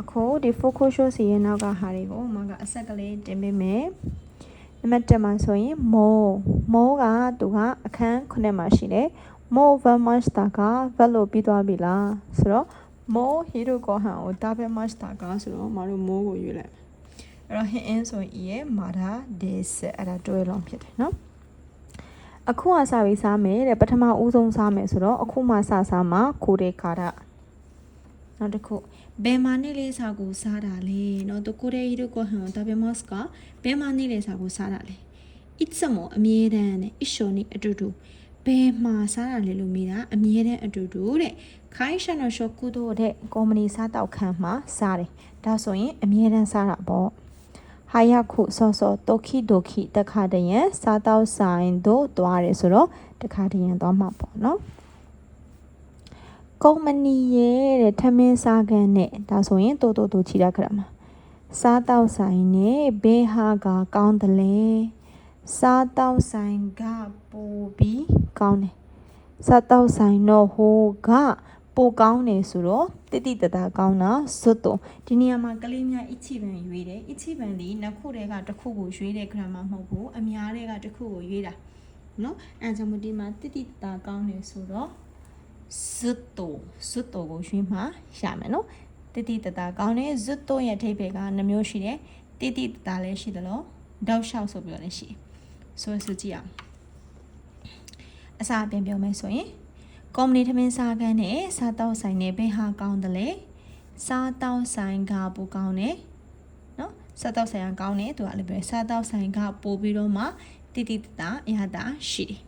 အခုဒီ focus show စီရဲ့နောက်ကဟာတွေကိုအမကအဆက်ကလေးတင်ပေးမယ်နံပါတ်1မှာဆိုရင် more more ကသူကအခန်း9မှာရှိတယ် more over master က verb လို့ပြီးသွားပြီလားဆိုတော့ more hero ကိုဟန်ကို double master ကဆိုတော့မတို့ more ကိုရွေးလိုက်အဲ့တော့ hint in ဆိုရင် e ရဲ့ matter this အဲ့ဒါတွဲလုံးဖြစ်တယ်နော်အခုကစပြီးစားမယ်တဲ့ပထမဦးဆုံးစားမယ်ဆိုတော့အခုမှစစားမှာကိုရေခါရနောက်တစ်ခု ဘယ်မှာနေလဲစာကိုစားတာလဲเนาะသူကိုတဲ့ဟီရိုကိုဟန်တာဘေမော့စ်ကဘယ်မှာနေလဲစာကိုစားတာလဲ it's a more အမြဲတမ်းနဲ့ issue နဲ့အတူတူဘယ်မှာစားတာလဲလို့မိတာအမြဲတမ်းအတူတူတဲ့ခိုင်းရှာနော်ရှော့ကုတို့တဲ့ကုမ္ပဏီစားတောက်ခန်းမှာစားတယ်ဒါဆိုရင်အမြဲတမ်းစားတာပေါ့ဟာယခုစောစောတိုခိဒိုခိတခါတရံစားတောက်ဆိုင်တို့သွားတယ်ဆိုတော့တခါတရံသွားမှာပေါ့နော် ကုမ္ပဏီရဲ့တဲ့ထမင်းစားခန်းနဲ့ဒါဆိုရင်တိုးတိုးတိုးချီတာခရမှာစားတောက်ဆိုင်နဲ့ဘေးဟာကကောင်းတယ်လေစားတောက်ဆိုင်ကပိုပြီးကောင်းတယ်စားတောက်ဆိုင်တော့ဟိုကပိုကောင်းတယ်ဆိုတော့တိတိတတာကောင်းတာဇွတ်တော့ဒီနေရာမှာကလေးများအချီပန်ရွေးတယ်အချီပန်ဒီနှစ်ခုတည်းကတစ်ခုကိုရွေးတဲ့ grammar မဟုတ်ဘူးအများတွေကတစ်ခုကိုရွေးတာနော်အဲဒါကြောင့်မို့ဒီမှာတိတိတတာကောင်းတယ်ဆိုတော့ ဇွတ်တိုဇွတ်တိုကိုရွှေ့မှရမယ်နော်တိတိတတာကောင်းတယ်ဇွတ်တိုရဲ့အထိပ္ပယ်ကနှမျိုးရှိတယ်တိတိတတာလည်းရှိတယ်လို့တောက်လျှောက်ဆိုပြီးတော့လည်းရှိတယ်ဆိုရဆိုကြည့်အောင်အစားအပြင်ပြောမယ်ဆိုရင်ကော်မနီထမင်းစားကန်းနဲ့စားတောက်ဆိုင်နဲ့ဘယ်ဟာကောင်းတယ်လဲစားတောက်ဆိုင်ကပူကောင်းတယ်နော်စားတောက်ဆိုင်ကကောင်းတယ်သူကလည်းပြောစားတောက်ဆိုင်ကပို့ပြီးတော့မှတိတိတတာအရသာရှိတယ်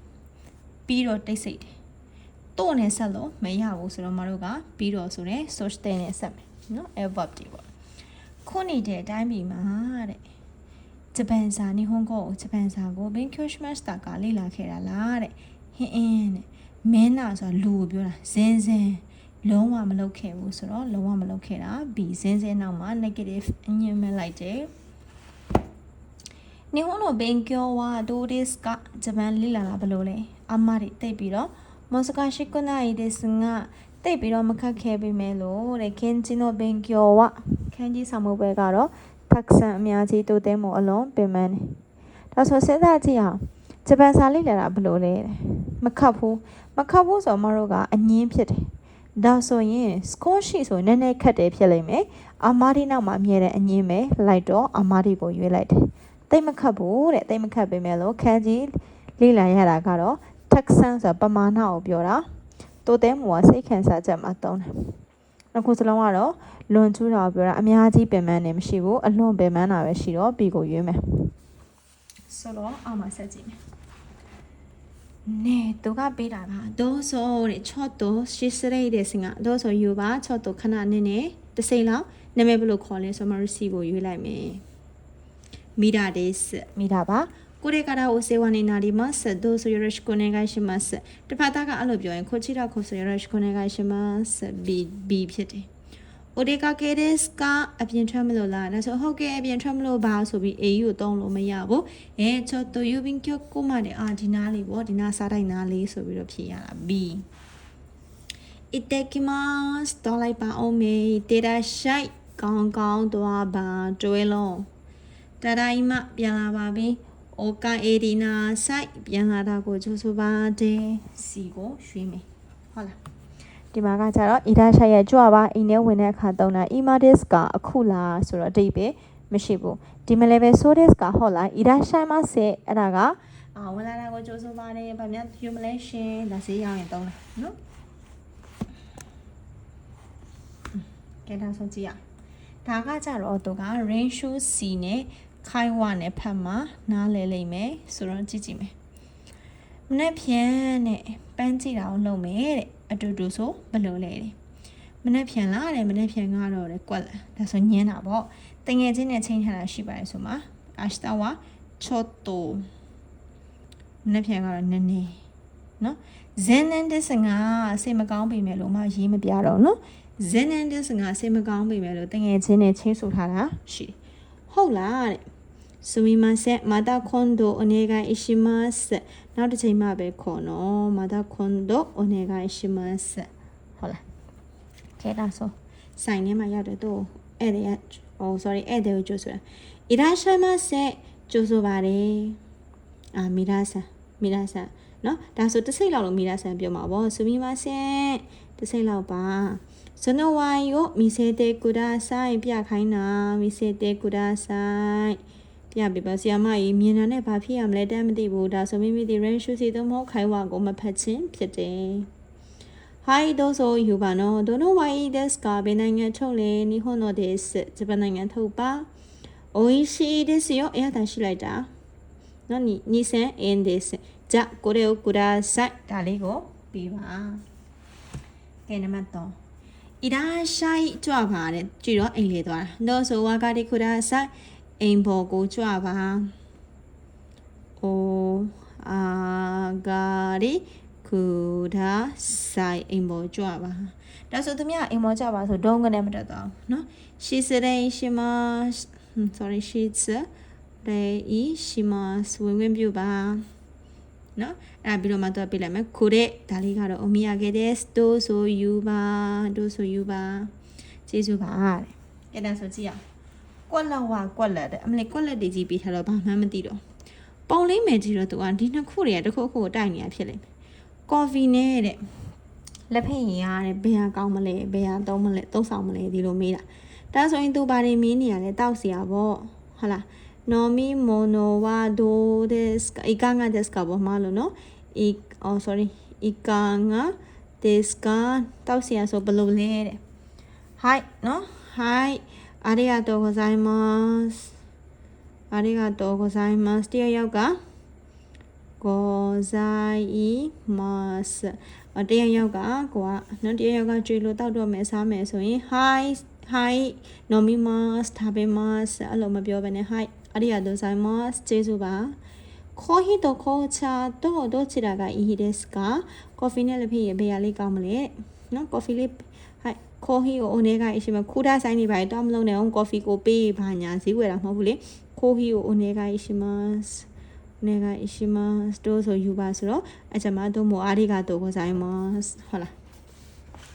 ပြီးတော့တိတ်ဆိတ်တယ် သူ့အနေဆက်လို့မရဘူးဆိုတော့မတို့ကပြီးတော့ဆိုတဲ့ source တဲ့နဲ့ဆက်မယ်နော် adverb တွေပေါ့ခုနေတဲ့အတိုင်းပြီမှာတဲ့ဂျပန်စာနိဟွန်ကိုဂျပန်စာကိုဘင်ကျူရှမတ်စတာကလေ့လာခဲ့တာလားတဲ့ဟင်းအင်းတဲ့မင်းနာဆိုတာလူကိုပြောတာဇင်းဇင်းလုံးဝမလုပ်ခဲ့ဘူးဆိုတော့လုံးဝမလုပ်ခဲ့တာ B ဇင်းဇင်းနောက်မှာ negative အညင်မဲ့လိုက်တယ်နိဟွန်လိုဘင်ကျော်ဝါဒိုဒစ်ကဂျပန်လေ့လာတာဘယ်လိုလဲအမတွေတိတ်ပြီးတော့ မွန်စကာရှိကုနာရီဒစ်ငါတိတ်ပြီးတော့မခက်ခဲပေးမယ်လို့တဲ့ခင်ဂျီနိုဘင်ကျော်ဝခန်းကြီးဆောင်မှုပဲကတော့တက်ဆန်အများကြီးတိုးသိမ်းမှုအလုံးပင်မနေဒါဆိုစဉ်းစားကြည့်အောင်ဂျပန်စာလိလာတာဘယ်လိုလဲမခက်ဘူးမခက်ဘူးဆိုတော့မတို့ကအငင်းဖြစ်တယ်ဒါဆိုရင် score sheet ဆိုနည်းနည်းခက်တယ်ဖြစ်လိမ့်မယ်အာမာဒီနောက်မှာအမြဲတမ်းအငင်းပဲလိုက်တော့အာမာဒီကိုရွေးလိုက်တယ်တိတ်မခက်ဘူးတဲ့တိတ်မခက်ပေမဲ့လို့ခန်းကြီးလိလာရတာကတော့ section ဆိုတာပမာဏကိုပြောတာတိုးတဲမှုကစိတ်ခံစားချက်မှာသုံးတယ်နောက်ခုစလုံးကတော့လွန်ကျူးတာကိုပြောတာအများကြီးပင်ပန်းနေမရှိဘူးအလွန်ပင်ပန်းတာပဲရှိတော့ပြီကိုရွေးမယ်ဆိုတော့အောင်မဆက်ကြည့်မယ်နေသူကပေးတာပါဒေါ်ဆိုတဲ့ချော့တိုရှစ်စရိတ်တဲ့စင်ကဒေါ်ဆိုယူပါချော့တိုခဏနဲ့နဲ့တစိမ့်လောက်နာမည်ဘယ်လိုခေါ်လဲဆိုမှ receive ကိုယူလိုက်မယ်မိတာဒေးစ်မိတာပါ これからお世話になります。どうぞよろしくお願いします。တဖတ်သားကအဲ့လိုပြောရင်こちらこそよろしくお願いします。B B ဖြစ်တယ်။お出かけですかအပြင်ထွက်မလို့လားဒါဆိုဟုတ်ကဲ့အပြင်ထွက်မလို့ပါဆိုပြီး A ကိုတုံးလို့မရဘူး။အဲちょっと郵便局ကိုမှလည်းအာဒီနားလေးပေါ့ဒီနားစားတိုင်းနားလေးဆိုပြီးတော့ဖြေရတာ B いってきます။တော်လိုက်ပါအောင်မေ။တေရာရှိုက်ကောင်းကောင်းသွားပါကျွဲလုံး။တရိုင်းမပြန်လာပါပြီ။ ။ အိုကာအေဒီနာဆိုင်ပြန်လာတာကိုကြိုဆိုပါတယ်စီကိုရွှေ့မယ်။ဟုတ်လား။ဒီမှာကကြတော့အီဒါရှာရဲ့ကြွပါအိမ်ထဲဝင်တဲ့အခါသုံးတာ imadis ကအခုလားဆိုတော့အတိတ်ပဲမရှိဘူး။ဒီမလည်းပဲ sodis ကဟုတ်လားအီဒါရှာမစေအဲ့ဒါကအာဝင်လာတာကိုကြိုဆိုပါတယ်။ဗမာယူမလဲရှင်ဒါစေးရအောင်ရင်သုံးတာနော်။ကဲဒါဆိုကြည့်ရအောင်။ဒါကကြတော့သူက rain shoe C နဲ့ ခိုင်ဝနဲ့ဖတ်မှာနားလဲလိမ့်မယ်ဆိုတော့ကြည့်ကြည့်မယ်မနေ့ဖြန်နဲ့ပန်းကြည့်တာကိုလုပ်မယ်တဲ့အတူတူဆိုဘယ်လိုလဲတဲ့မနေ့ဖြန်လားတဲ့မနေ့ဖြန်ကတော့တဲ့ကွက်လာဒါဆိုညင်းတာပေါ့တငယ်ချင်းနဲ့ချိန်ထားတာရှိပါတယ်ဆိုမှာအရှတာဝါချော့တိုမနေ့ဖြန်ကတော့နည်းနည်းနော်ဇန်နန်ဒစ်ငါစိတ်မကောင်းပေမဲ့လို့မရေးမပြတော့နော်ဇန်နန်ဒစ်ငါစိတ်မကောင်းပေမဲ့လို့တငယ်ချင်းနဲ့ချင်းဆိုထားတာရှိတယ်ဟုတ်လားတဲ့ ။すみません。また今度お願いします。နောက်တစ်ချိန်မှပဲခေါ်နော်။また今度お願いします。ဟုတ်လား။ကဲဒါဆိုဆိုင်ထဲမှာရောက်တဲ့သူ့ဧည့်သည်ဟို sorry ဧည့်သည်ကိုကြိုဆိုတာ။いらっしゃいませကြိုဆိုပါတယ်။အာမိသားဆန်မိသားဆန်နော်။ဒါဆိုတစ်စိတ်လောက်လို့မိသားဆန်ပြောမှာပေါ့။すみませんတစ်စိတ်လောက်ပါ။ဇနဝါယိုမီစေတေကူဒါဆိုင်ပြခိုင်းနာမီစေတေကူဒါဆိုင် ပြပြပါဆီယမကြီးမြင်တာနဲ့ဘာဖြစ်ရမလဲတမ်းမသိဘူးဒါဆိုမိမိဒီ range ရှုစီသုံးဖို့ခိုင်ဝါကိုမဖတ်ချင်းဖြစ်တယ်はいどうぞယူပါနော်どのワインですかဘယ်နိုင်ငံထုတ်လဲ日本のですဂျပန်နိုင်ငံထုတ်ပါ美味しいですよအရသာရှိလိုက်တာနော်に2000円ですじゃこれをくださいဒါလေးကိုပြီးပါကဲနံပါတ်3いらっしゃいကြွပါတဲ့ကြည့်တော့အိမ်လေသွားတာどうぞわかりください အိမ်ပေါ်ကိုကြွပါအိုအာဂါရီကူဒါဆိုင်အိမ်ပေါ်ကြွပါဒါဆိုသူများအိမ်ပေါ်ကြပါဆိုဒုံးကနေမတက်တော့เนาะရှီစရိန်ရှီမာ sorry ရှီစရိန်ဤရှီမာစဝင်ဝင်ပြုပါနော်အဲ့ဒါပြီးတော့မှတော့ပြလိုက်မယ်ခိုတဲ့ဒါလေးကတော့အမီယာခဲ့တဲ့စတိုးဆိုယူပါတို့ဆိုယူပါကျေးဇူးပါတဲ့အဲ့ဒါဆိုကြည့်ရအောင် ကွက်လက်ဝကွက်လက်တဲ့အမလေးကွက်လက်တွေကြီးပြီးထားတော့ဘာမှမသိတော့ပုံလေးမယ်ကြီးတော့သူကဒီနှစ်ခုတွေကတစ်ခုခုကိုတိုက်နေတာဖြစ်လိမ့်မယ်ကော်ဖီနဲ့တဲ့လက်ဖက်ရည်ရတဲ့ဘယ်ဟာကောင်းမလဲဘယ်ဟာသုံးမလဲသုံးဆောင်မလဲဒီလိုမေးတာဒါဆိုရင်သူဘာတွေမင်းနေရလဲတောက်เสียပါဟုတ်လား Nomi monowa do desu ka ikanga desu ka ဘောမလို့နော် ik oh sorry ikanga desu ka တောက်เสียဆိုဘယ်လိုလဲတဲ့ hi နော် hi ありがとうございます。ありがとうございます。တရားရောက်ကございます။တရားရောက်ကကိုကနော်တရားရောက်ကကြွေလို့တောက်တော့မယ်စားမယ်ဆိုရင် hi hi 飲みます食べますအဲ့လိုမပြောဘဲနဲ့ hi ありがとうございますကျေးဇူးပါ။コーヒーと紅茶とどちらがいいですか？コーヒーနဲ့လည်းဖြစ်ရဘယ်ရလေးကောင်းမလဲ။နော် coffee လေး ခေါ်ဟီကိုအိုနေကအရှိမခူတာဆိုင်နေပါတော့မလုံးနဲ့အောင်ကော်ဖီကိုပေးပါညာဈေးဝယ်တာမဟုတ်ဘူးလေခေါ်ဟီကိုအိုနေကအရှိမနေကအရှိမစတိုးဆိုယူပါဆိုတော့အချမတို့မိုအားဒီကတော့ကိုဆိုင်မဟုတ်လား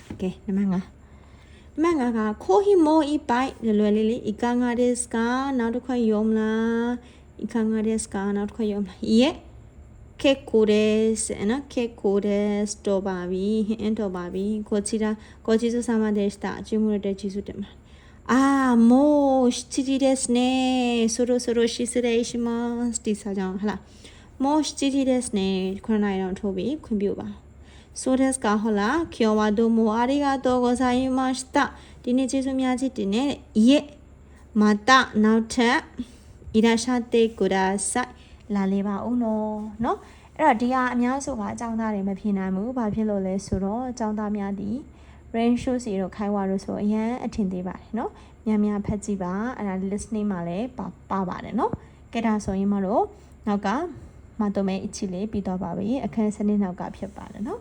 โอเคနံပါတ်5မန်ငါကခိုဟီမိုအီပိုင်လွယ်လေးလေးဤကငါဒက်စကနောက်တစ်ခွက်ယုံလားဤကငါဒက်စကနောက်တစ်ခွက်ယုံလားယေ ခက်ကိုဒက်စ်နော်ခက်ကိုဒက်စ်တော့ပါပြီဟင်းတော့ပါပြီကိုချီတာကိုချီဆူဆာမဒက်စတာအချင်းမှုတဲ့ချီဆူတက်မှာအာမိုးချီချီဒက်စ်နေဆိုရိုဆိုရိုရှိစတဲ့ရှိမစတီဆာကြောင့်ဟလားမိုးချီချီဒက်စ်နေခုနနိုင်တော့ထိုးပြီးခွင့်ပြုပါဆိုဒက်စ်ကဟလားကီယောဝါဒိုမိုအာရီဂါတိုကိုဆိုင်မစတာဒီနေ့ချီဆူများချစ်တင်နေရဲ့မာတာနောက်ထပ်いらっしゃってください လာလေပါဦးနော်เนาะအဲ့တော့ဒီဟာအများစုကအကြောင်းသားတွေမဖြစ်နိုင်ဘူးဘာဖြစ်လို့လဲဆိုတော့အကြောင်းသားများဒီ range show စီတို့ခိုင်းဝါတို့ဆိုအရန်အထင်သေးပါတယ်เนาะများများဖတ်ကြည့်ပါအဲ့ဒါ listening မှာလည်းပါပါပါတယ်เนาะကဲဒါဆိုရင်မတို့နောက်ကမတော်မဲအချီလေးပြီးတော့ပါပြီအခန်းစနစ်နောက်ကဖြစ်ပါတယ်เนาะ